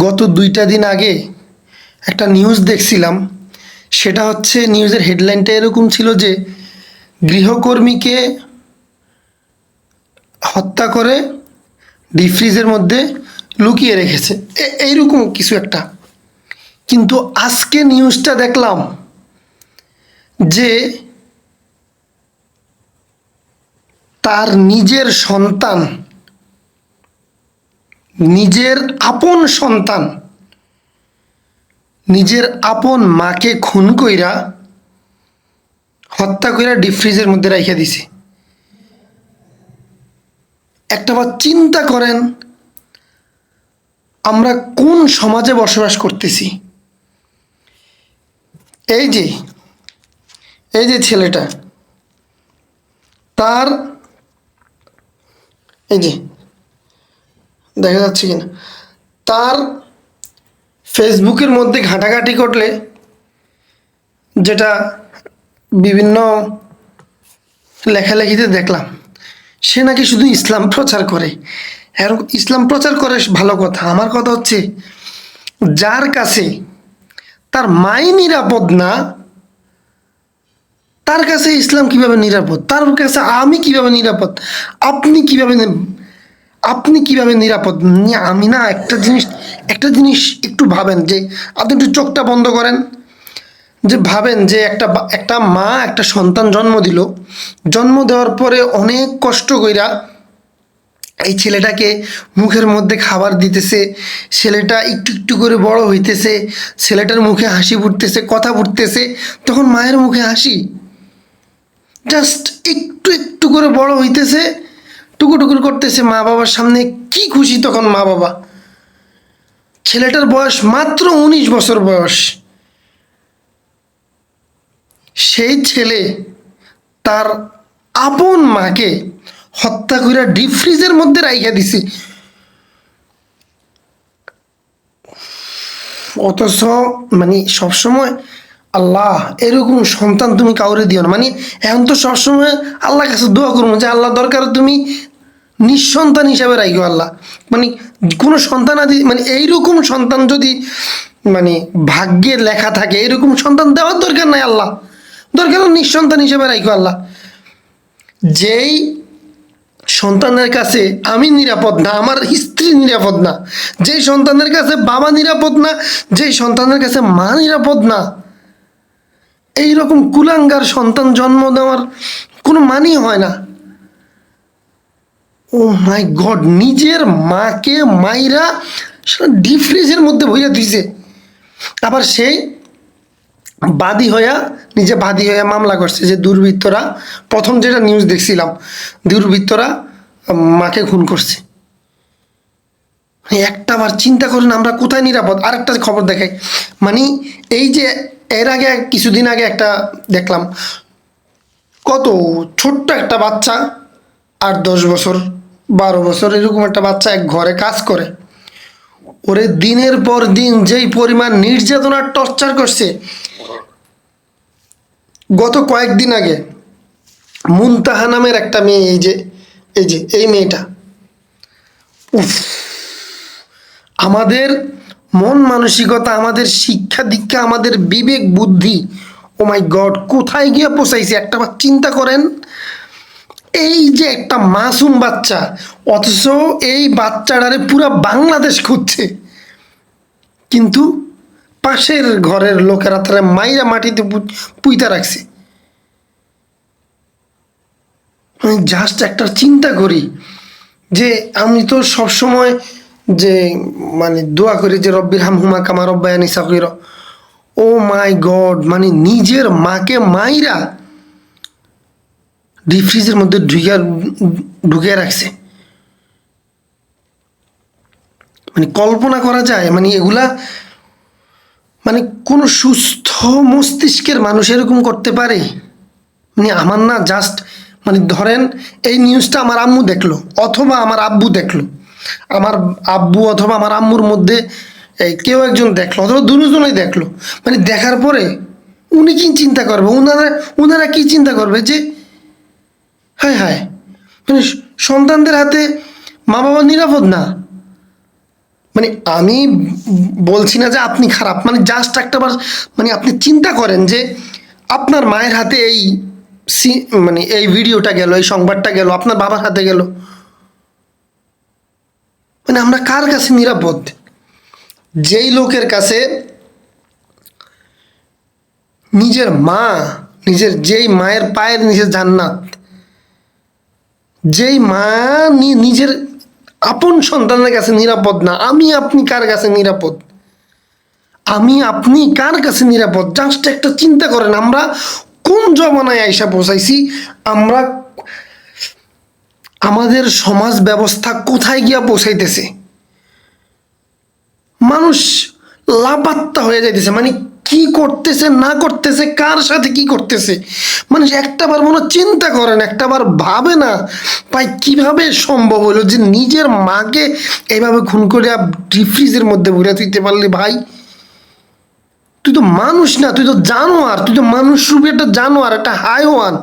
গত দুইটা দিন আগে একটা নিউজ দেখছিলাম। সেটা হচ্ছে নিউজের হেডলাইনটা এরকম ছিল যে, গৃহকর্মীকে হত্যা করে ডিফ্রিজের মধ্যে লুকিয়ে রেখেছে। এইরকম কিছু একটা। কিন্তু আজকে নিউজটা দেখলাম যে, তার নিজের সন্তান নিজের আপন সন্তান, নিজের আপন মাকে খুন কইরা হত্যা কইরা ডিফ্রিজের মধ্যে রাইখা দিছে। একটা বার চিন্তা করেন, আমরা কোন সমাজে বসবাস করতেছি? এই যে এই যে ছেলেটা, তার, এই যে দেখা যাচ্ছে কিনা। তার ফেসবুকের মধ্যে ঘাটাঘাটি করলে যেটা বিভিন্ন লেখালেখিতে দেখলাম, সে নাকি শুধু ইসলাম প্রচার করে। এরকম ইসলাম প্রচার করে ভালো কথা। আমার কথা হচ্ছে, যার কাছে তার মাই নিরাপদ না, তার কাছে ইসলাম কীভাবে নিরাপদ? তার কাছে আমি কীভাবে নিরাপদ? আপনি কীভাবে আপনি কীভাবে নিরাপদ? আমি না একটা জিনিস একটা জিনিস একটু ভাবেন যে, আপনি একটু চোখটা বন্ধ করেন। যে ভাবেন যে একটা একটা মা, একটা সন্তান জন্ম দিল। জন্ম দেওয়ার পরে অনেক কষ্ট কইরা এই ছেলেটাকে মুখের মধ্যে খাবার দিতেছে। ছেলেটা একটু একটু করে বড় হইতেছে। ছেলেটার মুখে হাসি ফুটতেছে, কথা ফুটতেছে। তখন মায়ের মুখে হাসি। জাস্ট একটু একটু করে বড় হইতেছে। টুকু টুকুর করতেছে মা বাবার সামনে, কি খুশি তখন মা বাবা। ছেলেটার বয়স মাত্র উনিশ বছর বয়স। সেই ছেলে তার আপন মাকে হত্যা করে ডিপ ফ্রিজের মধ্যে রাইখা দিছে। অথচ মানে সবসময় আল্লাহ, এরকম সন্তান তুমি কাউরে দিও না। মানে এখন তো সবসময় আল্লাহর কাছে দোয়া করব যে, আল্লাহ দরকার তুমি নিঃসন্তান হিসাবে রাখো আল্লাহ। মানে কোনো সন্তান আদি মানে এইরকম সন্তান যদি মানে ভাগ্যে লেখা থাকে এরকম সন্তান দেওয়ার দরকার নাই আল্লাহ। দরকার নিঃসন্তান হিসাবে রাখো আল্লাহ। যেই সন্তানের কাছে আমি নিরাপদ না, আমার স্ত্রী নিরাপদ না, যেই সন্তানের কাছে বাবা নিরাপদ না, যেই সন্তানের কাছে মা নিরাপদ না এই রকম কুলাঙ্গার সন্তান জন্ম দেওয়ার কোনো মানই হয় না। ও মাই গড, নিজের মাকে মাইরা ডিপ ফ্রিজের মধ্যে ভইয়া দিছে। আবার সেই বাদী হইয়া, নিজে বাদী হইয়া মামলা করছে যে দুর্বৃত্তরা, প্রথম যেটা নিউজ দেখছিলাম, দুর্বৃত্তরা মাকে খুন করছে। একটা বার চিন্তা করেন আমরা কোথায় নিরাপদ। আর একটা খবর দেখাই। মানে এই যে এর আগে কিছুদিন আগে একটা দেখলাম, কত ছোট্ট একটা বাচ্চা, আট দশ বছর। বারো বছর এরকম একটা বাচ্চা এক ঘরে কাজ করে। ওরে দিনের পর দিন যেই পরিমাণ নির্যাতনার টর্চার করছে, গত কয়েকদিন আগে মুনতাহা নামের একটা মেয়ে, এই যে এই যে, এই মেয়েটা, উফ, আমাদের মন মানসিকতা, আমাদের শিক্ষা দীক্ষা, আমাদের বিবেক বুদ্ধি, ও মাই গড, কোথায় গিয়ে পৌঁছাইছে? একটা চিন্তা করেন এই যে একটা মাসুম বাচ্চা, অথচ এই বাচ্চাটারে পুরা বাংলাদেশ খুঁজছে। কিন্তু পাশের ঘরের লোকেরা তারা মাইরা মাটিতে পুইতা রাখছে। আমি জাস্ট একটা চিন্তা করি যে আমি তো সবসময় যে মানে দোয়া করি যে রব্বির হাম হুমা কামা রব্বায়ানি সাকির ও মাই গড মানে নিজের মাকে মাইরা ডিপ ফ্রিজের মধ্যে ঢুকে ঢুকে রাখছে। মানে কল্পনা করা যায় মানে এগুলা মানে কোনো সুস্থ মস্তিষ্কের মানুষ এরকম করতে পারে? মানে আমার না জাস্ট মানে ধরেন এই নিউজটা আমার আম্মু দেখল, অথবা আমার আব্বু দেখল। আমার আব্বু অথবা আমার আম্মুর মধ্যে এই কেউ একজন দেখল, অথবা দুজনেই দেখল। মানে দেখার পরে উনি কি চিন্তা করবে? ওনারা ওনারা কি চিন্তা করবে যে হায় হায়। মানে সন্তানদের হাতে মা বাবা নিরাপদ না। মানে আমি বলছি না যে আপনি খারাপ মানে জাস্ট একটা বার মানে আপনি চিন্তা করেন যে আপনার মায়ের হাতে এই মানে এই ভিডিওটা গেল, এই সংবাদটা গেল, আপনার বাবার হাতে গেল। মানে আমরা কার কাছে নিরাপদ? যেই লোকের কাছে নিজের মা, নিজের যেই মায়ের পায়ের নিজের জান্নাত যেই মা নিজের আপন সন্তানের কাছে নিরাপদ না, আমি আপনি কার কাছে নিরাপদ? আমি আপনি কার কাছে নিরাপদ? জাস্ট একটা চিন্তা করেন, আমরা কোন জমানায় আইসা পৌঁছাইছি? আমরা আমাদের সমাজ ব্যবস্থা কোথায় গিয়া পৌঁছাইতেছে? মানুষ লাপাত্তা হয়ে যাইতেছে মানে কি করতেছে, না করতেছে, কার সাথে কি করতেছে? মানুষ একটাবার মনে চিন্তা করেন একটাবার ভাবে না, ভাই কীভাবে সম্ভব হলো যে নিজের মাকে এইভাবে খুন করে ডিফ্রিজের মধ্যে ঘুরে দিতে পারলি ভাই? তুই তো মানুষ না, তুই তো জানোয়ার, তুই তো মানুষ রূপে একটা জানোয়ার, একটা হাইওয়ান